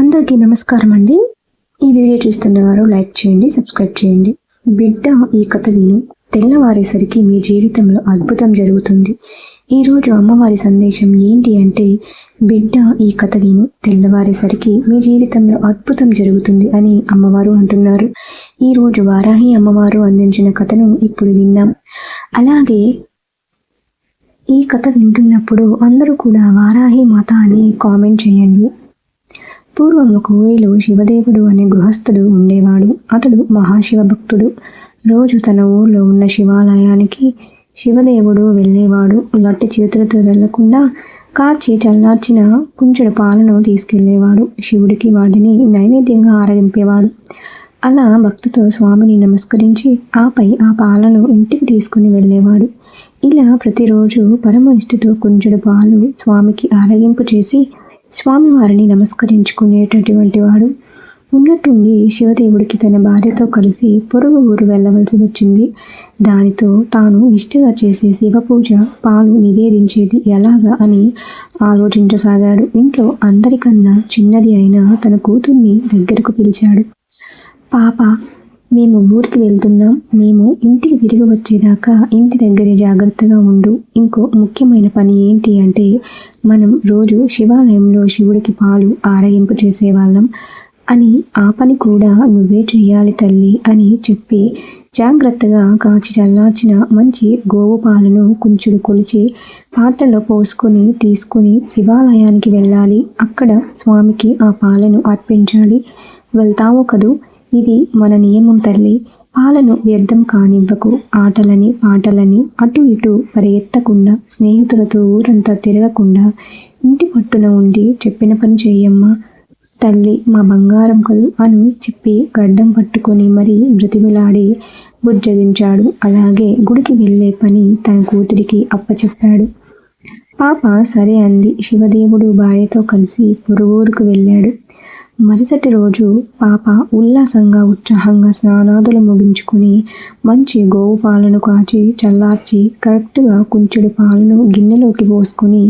అందరికీ నమస్కారం అండి ఈ వీడియో చూస్తున్నవారు లైక్ చేయండి సబ్స్క్రైబ్ చేయండి. బిడ్డ ఈ కథ విను. తెల్లవారేసరికి మీ జీవితంలో అద్భుతం జరుగుతుంది. ఈరోజు అమ్మవారి సందేశం ఏంటి అంటే బిడ్డ ఈ కథ విను. తెల్లవారేసరికి మీ జీవితంలో అద్భుతం జరుగుతుంది అని అమ్మవారు అంటున్నారు. ఈరోజు వారాహి అమ్మవారు అందించిన కథను ఇప్పుడు విందాం. అలాగే ఈ కథ వింటున్నప్పుడు అందరూ కూడా వారాహి మాత అని కామెంట్ చేయండి. పూర్వం ఒక ఊరిలో శివదేవుడు అనే గృహస్థుడు ఉండేవాడు. అతడు మహాశివ భక్తుడు రోజు తన ఊర్లో ఉన్న శివాలయానికి శివదేవుడు వెళ్ళేవాడు. లట్టి చేతులతో వెళ్ళకుండా కార్చి చల్లార్చిన కుంచెడు పాలను తీసుకెళ్ళేవాడు శివుడికి వాటిని నైవేద్యంగా ఆరగింపేవాడు. అలా భక్తితో స్వామిని నమస్కరించి ఆపై ఆ పాలను ఇంటికి తీసుకుని వెళ్ళేవాడు. ఇలా ప్రతిరోజు పరమనిష్ఠతో కుంచెడు పాలు స్వామికి ఆరగింపు చేసి స్వామివారిని నమస్కరించుకునేటటువంటి వాడు. ఉన్నట్టుండి శివదేవుడికి తన భార్యతో కలిసి పొరుగు ఊరు వెళ్ళవలసి వచ్చింది. దానితో తాను నిష్ఠగా చేసే శివపూజ పాలు నివేదించేది ఎలాగా అని ఆలోచించసాగాడు. ఇంట్లో అందరికన్నా చిన్నది అయిన తన కూతుర్ని దగ్గరకు పిలిచాడు. పాప మేము ఊరికి వెళ్తున్నాం. మేము ఇంటికి తిరిగి వచ్చేదాకా ఇంటి దగ్గరే జాగ్రత్తగా ఉండు. ఇంకో ముఖ్యమైన పని ఏంటి అంటే మనం రోజు శివాలయంలో శివుడికి పాలు ఆరగింపు చేసేవాళ్ళం అని ఆ పని కూడా నువ్వే చెయ్యాలి తల్లి అని చెప్పి జాగ్రత్తగా కాచి చల్లార్చిన మంచి గోవు పాలను కుంచుడు కొలిచి పాత్రలో పోసుకొని తీసుకుని శివాలయానికి వెళ్ళాలి. అక్కడ స్వామికి ఆ పాలను అర్పించాలి. వెళ్తావు కదూ? ఇది మన నియమం తల్లి. పాలను వ్యర్థం కానివ్వకు ఆటలని పాటలని అటు ఇటు పరిగెత్తకుండా స్నేహితులతో ఊరంతా తిరగకుండా ఇంటి పట్టున ఉండి చెప్పిన పని చేయమ్మా. తల్లి మా బంగారం కదు అని చెప్పి గడ్డం పట్టుకొని మరీ బ్రతిమిలాడి బుజ్జగించాడు. అలాగే గుడికి వెళ్ళే పని తన కూతురికి అప్పచెప్పాడు. పాప సరే అంది. శివదేవుడు భార్యతో కలిసి పొరుగురుకు వెళ్ళాడు. మరుసటి రోజు పాప ఉల్లాసంగా ఉత్సాహంగా స్నానాదులు ముగించుకుని మంచి గోవు పాలను కాచి చల్లార్చి కరెక్ట్గా కుంచెడు పాలను గిన్నెలోకి పోసుకొని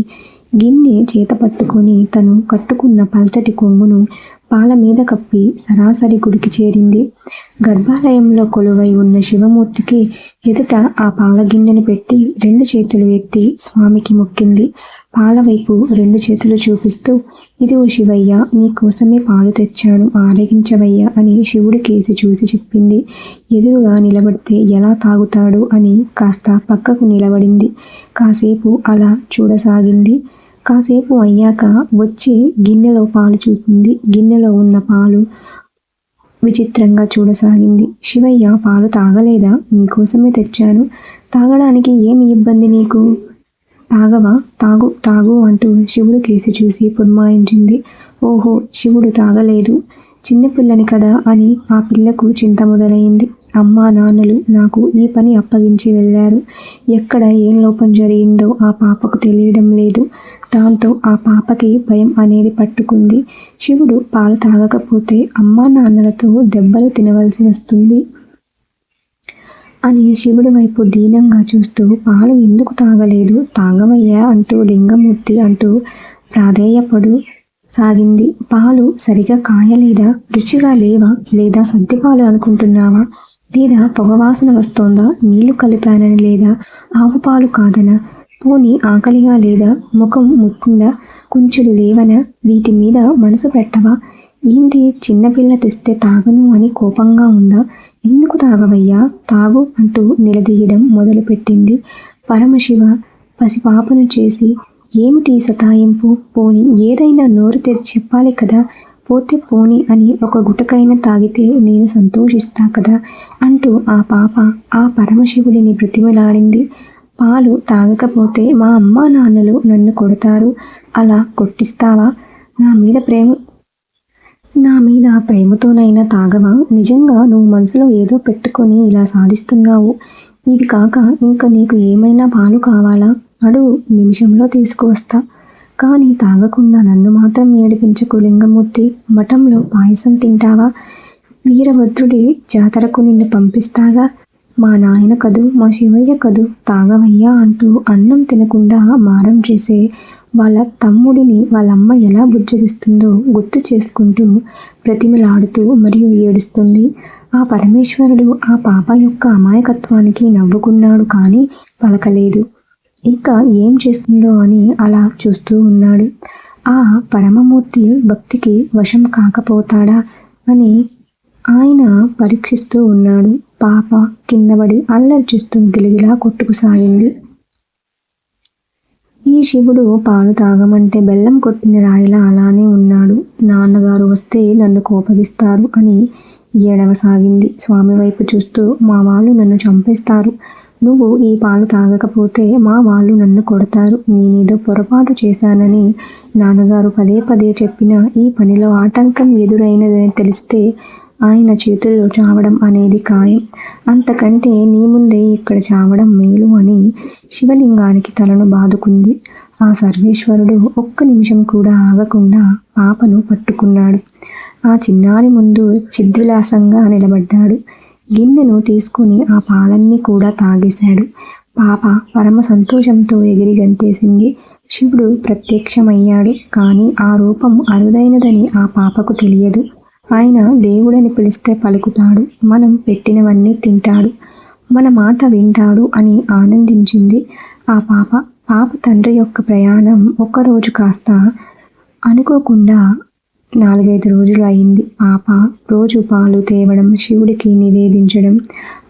గిన్నె చేత పట్టుకొని తను కట్టుకున్న పల్చటి కొమ్మును పాల మీద కప్పి సరాసరి గుడికి చేరింది. గర్భాలయంలో కొలువై ఉన్న శివమూర్తికి ఎదుట ఆ పాల గిన్నెను పెట్టి రెండు చేతులు ఎత్తి స్వామికి మొక్కింది. పాల వైపు రెండు చేతులు చూపిస్తూ ఇది ఓ శివయ్య నీ కోసమే పాలు తెచ్చాను ఆరగించవయ్యా అని శివుడి కేసి చూసి చెప్పింది. ఎదురుగా నిలబడితే ఎలా తాగుతాడు అని కాస్త పక్కకు నిలబడింది. కాసేపు అలా చూడసాగింది. కాసేపు అయ్యాక వచ్చి గిన్నెలో పాలు చూసింది. గిన్నెలో ఉన్న పాలు విచిత్రంగా చూడసాగింది. శివయ్య పాలు తాగలేదా? నీకోసమే తెచ్చాను. తాగడానికి ఏమి ఇబ్బంది నీకు? తాగవా? తాగు తాగు అంటూ శివుడు కేసి చూసి పుర్మాయించింది ఓహో శివుడు తాగలేదు. చిన్నపిల్లని కదా అని ఆ పిల్లకు చింత మొదలైంది. అమ్మా నాన్నలు నాకు ఈ పని అప్పగించి వెళ్ళారు. ఎక్కడ ఏం లోపం జరిగిందో ఆ పాపకు తెలియడం లేదు. దాంతో ఆ పాపకి భయం అనేది పట్టుకుంది. శివుడు పాలు తాగకపోతే అమ్మా నాన్నలతో దెబ్బలు తినవలసి వస్తుంది అని శివుడి వైపు దీనంగా చూస్తూ పాలు ఎందుకు తాగలేదు? తాగమయ్యా అంటూ లింగమూర్తి అంటూ ప్రాధేయపడు సాగింది. పాలు సరిగా కాయలేదా? రుచిగా లేవా? లేదా సర్దిపాలు అనుకుంటున్నావా? లేదా పొగవాసన వస్తోందా? నీళ్ళు కలిపానని లేదా? ఆవు పాలు కాదనా? పోని ఆకలిగా లేదా? ముఖం ముక్కుందా? కుంచులు లేవనా? వీటి మీద మనసు పెట్టవా? ఏంటి? చిన్నపిల్ల తెస్తే తాగను అని కోపంగా ఉందా? ఎందుకు తాగవయ్యా? తాగు అంటూ నిలదీయడం మొదలుపెట్టింది. పరమశివ పసిపాపను చేసి ఏమిటి సతాయింపు? పోని ఏదైనా నోరు తెరిచి చెప్పాలి కదా. పోతే పోని అని ఒక గుటకైనా తాగితే నేను సంతోషిస్తా కదా అంటూ ఆ పాప ఆ పరమశివుడిని బ్రతిమలాడింది. పాలు తాగకపోతే మా అమ్మా నాన్నలు నన్ను కొడతారు. అలా కొట్టిస్తావా? నా మీద ప్రేమ నా మీద ప్రేమతోనైనా తాగవా? నిజంగా నువ్వు మనసులో ఏదో పెట్టుకొని ఇలా సాధిస్తున్నావు. ఇవి కాక ఇంకా నీకు ఏమైనా పాలు కావాలా? అడుగు నిమిషంలో తీసుకువస్తా. కానీ తాగకుండా నన్ను మాత్రం ఏడిపించకు లింగమూర్తి. మఠంలో పాయసం తింటావా? వీరభద్రుడి జాతరకు నిన్ను పంపిస్తాగా. మా నాయన కదు మా శివయ్య కదు తాగవయ్యా అంటూ అన్నం తినకుండా మారం చేసే వాళ్ళ తమ్ముడిని వాళ్ళ అమ్మ ఎలా బుజ్జగిస్తుందో గుర్తు చేసుకుంటూ ప్రతిమలాడుతూ మరియు ఏడుస్తుంది. ఆ పరమేశ్వరుడు ఆ పాప యొక్క అమాయకత్వానికి నవ్వుకున్నాడు కానీ పలకలేదు. ఇంకా ఏం చేస్తుందో అని అలా చూస్తూ ఉన్నాడు. ఆ పరమమూర్తి భక్తికి వశం కాకపోతాడా అని ఆయన పరీక్షిస్తూ ఉన్నాడు. పాప కిందబడి అల్లరి చూస్తూ గిలిగిలా కొట్టుకుసాగింది ఈ శివుడు పాలు తాగమంటే బెల్లం కొట్టిన రాయిలా అలానే ఉన్నాడు. నాన్నగారు వస్తే నన్ను కోపగిస్తారు అని ఏడవసాగింది. స్వామి వైపు చూస్తూ మా వాళ్ళు నన్ను చంపేస్తారు. నువ్వు ఈ పాలు తాగకపోతే మా వాళ్ళు నన్ను కొడతారు. నేనేదో పొరపాటు చేశానని నాన్నగారు పదే పదే చెప్పిన ఈ పనిలో ఆటంకం ఎదురైనదని తెలిస్తే ఆయన చేతుల్లో చావడం అనేది ఖాయం. అంతకంటే నీ ముందే ఇక్కడ చావడం మేలు అని శివలింగానికి తలను బాదుకుంది. ఆ సర్వేశ్వరుడు ఒక్క నిమిషం కూడా ఆగకుండా పాపను పట్టుకున్నాడు. ఆ చిన్నారి ముందు చిద్విలాసంగా నిలబడ్డాడు. గిన్నెను తీసుకుని ఆ పాలన్నీ కూడా తాగేశాడు. పాప పరమ సంతోషంతో ఎగిరి గంతేసింది. శివుడు ప్రత్యక్షమయ్యాడు కానీ ఆ రూపం అరుదైనదని ఆ పాపకు తెలియదు. ఆయన దేవుడని పిలిస్తే పలుకుతాడు మనం పెట్టినవన్నీ తింటాడు మన మాట వింటాడు అని ఆనందించింది ఆ పాప. పాప తండ్రి యొక్క ప్రయాణం ఒక్కరోజు కాస్త అనుకోకుండా నాలుగైదు రోజులు అయింది. పాప రోజు పాలు తేవడం శివుడికి నివేదించడం.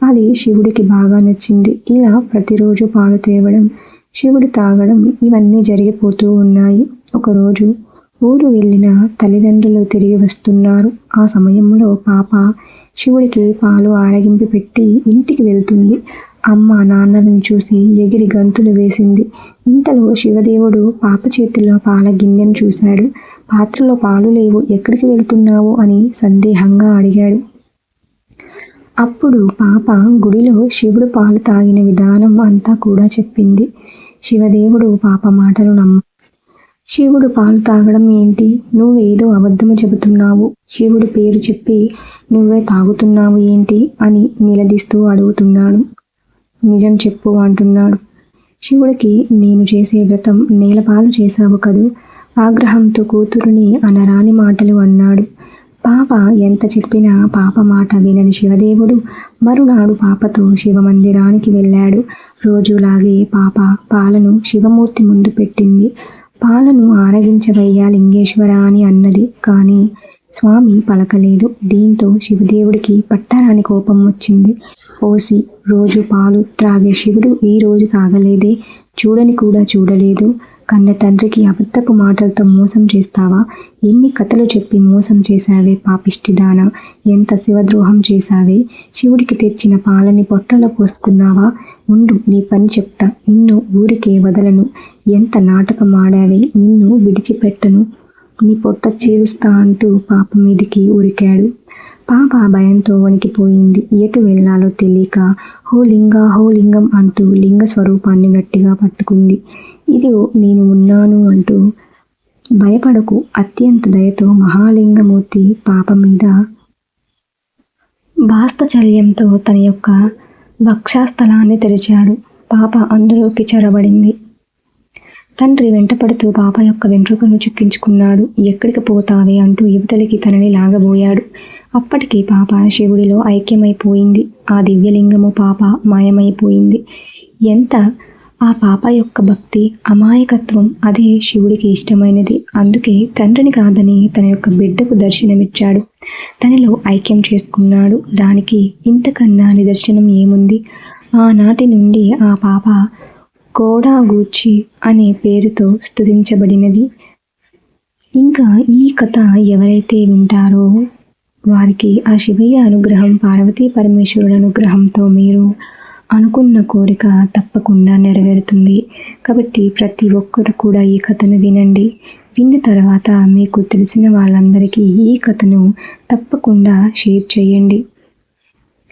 అది శివుడికి బాగా నచ్చింది. ఇలా ప్రతిరోజు పాలు తేవడం శివుడు తాగడం ఇవన్నీ జరిగిపోతూ ఉన్నాయి. ఒకరోజు ఊరు వెళ్ళిన తల్లిదండ్రులు తిరిగి వస్తున్నారు. ఆ సమయంలో పాప శివుడికి పాలు ఆరగింపి పెట్టి ఇంటికి వెళ్తుంది. అమ్మ నాన్నలను చూసి ఎగిరి గంతులు వేసింది. ఇంతలో శివదేవుడు పాప చేతిలో పాల గిన్నెను చూశాడు. పాత్రలో పాలు లేవు. ఎక్కడికి వెళ్తున్నావు? అని సందేహంగా అడిగాడు. అప్పుడు పాప గుడిలో శివుడు పాలు తాగిన విధానం అంతా కూడా చెప్పింది. శివదేవుడు పాప మాటలు నమ్మ శివుడు పాలు తాగడం ఏంటి? నువ్వేదో అబద్ధము చెబుతున్నావు. శివుడు పేరు చెప్పి నువ్వే తాగుతున్నావు ఏంటి? అని నిలదీస్తూ అడుగుతున్నాడు. నిజం చెప్పు అంటున్నాడు. శివుడికి నేను చేసే వ్రతం నేలపాలు చేశావు కదూ? ఆగ్రహంతో కూతురుని అనరాని మాటలు అన్నాడు. పాప ఎంత చెప్పినా పాప మాట వినని శివదేవుడు మరునాడు పాపతో శివమందిరానికి వెళ్ళాడు. రోజులాగే పాప పాలను శివమూర్తి ముందు పెట్టింది. పాలను ఆరగించవయ్యా లింగేశ్వర అని అన్నది. కానీ స్వామి పలకలేదు. దీంతో శివదేవుడికి పట్టరాని కోపం వచ్చింది. ఓసి రోజు పాలు త్రాగే శివుడు ఈ రోజు తాగలేదే. చూడని కూడా చూడలేదు. కన్న తండ్రికి అబద్ధపు మాటలతో మోసం చేస్తావా? ఎన్ని కథలు చెప్పి మోసం చేశావే పాపిష్టిదాన? ఎంత శివద్రోహం చేశావే? శివుడికి తెచ్చిన పాలని పొట్టలో పోసుకున్నావా? ఉండు నీ పని చెప్తా. నిన్ను ఊరికే వదలను. ఎంత నాటకం ఆడావే నిన్ను విడిచిపెట్టను. నీ పొట్ట చీరుస్తా అంటూ పాప మీదికి ఉరికాడు. పాప భయంతో వణికిపోయింది. ఎటు వెళ్ళాలో తెలియక హో లింగ హో లింగం అంటూ లింగ స్వరూపాన్ని గట్టిగా పట్టుకుంది. ఇదిగో నేను ఉన్నాను అంటూ భయపడకు. అత్యంత దయతో మహాలింగమూర్తి పాప మీద బాస్తచల్యంతో తన యొక్క వక్షాస్థలాన్ని తెరిచాడు. పాప అందులోకి చొరబడింది. తండ్రి వెంటపడుతూ పాప యొక్క వెంట్రుకను చిక్కించుకున్నాడు. ఎక్కడికి పోతావే అంటూ యువతలకి తనని లాగబోయాడు. అప్పటికి పాప శివుడిలో ఐక్యమైపోయింది. ఆ దివ్యలింగము పాప మాయమైపోయింది. ఎంత? ఆ పాప యొక్క భక్తి అమాయకత్వం అదే శివుడికి ఇష్టమైనది. అందుకే తండ్రిని కాదని తన యొక్క బిడ్డకు దర్శనమిచ్చాడు. తనలో ఐక్యం చేసుకున్నాడు. దానికి ఇంతకన్నా నిదర్శనం ఏముంది? ఆనాటి నుండి ఆ పాప కోడాగూచి అనే పేరుతో స్థుతించబడినది ఇంకా ఈ కథ ఎవరైతే వింటారో వారికి ఆ శివయ్య అనుగ్రహం పార్వతీ పరమేశ్వరుడు అనుగ్రహంతో మీరు అనుకున్న కోరిక తప్పకుండా నెరవేరుతుంది. కాబట్టి ప్రతి ఒక్కరు కూడా ఈ కథను వినండి. విన్న తర్వాత మీకు తెలిసిన వాళ్ళందరికీ ఈ కథను తప్పకుండా షేర్ చేయండి.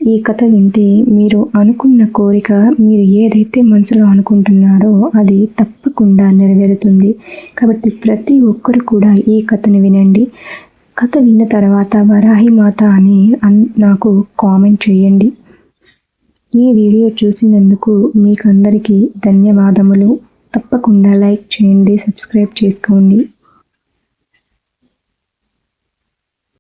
ఈ కథ వింటే మీరు అనుకున్న కోరిక మీరు ఏదైతే మనసులో అనుకుంటున్నారో అది తప్పకుండా నెరవేరుతుంది. కాబట్టి ప్రతి ఒక్కరు కూడా ఈ కథను వినండి. కథ విన్న తర్వాత వరాహి మాత అని అన్ నాకు కామెంట్ చేయండి. ఈ వీడియో చూసినందుకు మీకందరికీ ధన్యవాదములు. తప్పకుండా లైక్ చేయండి సబ్స్క్రైబ్ చేసుకోండి.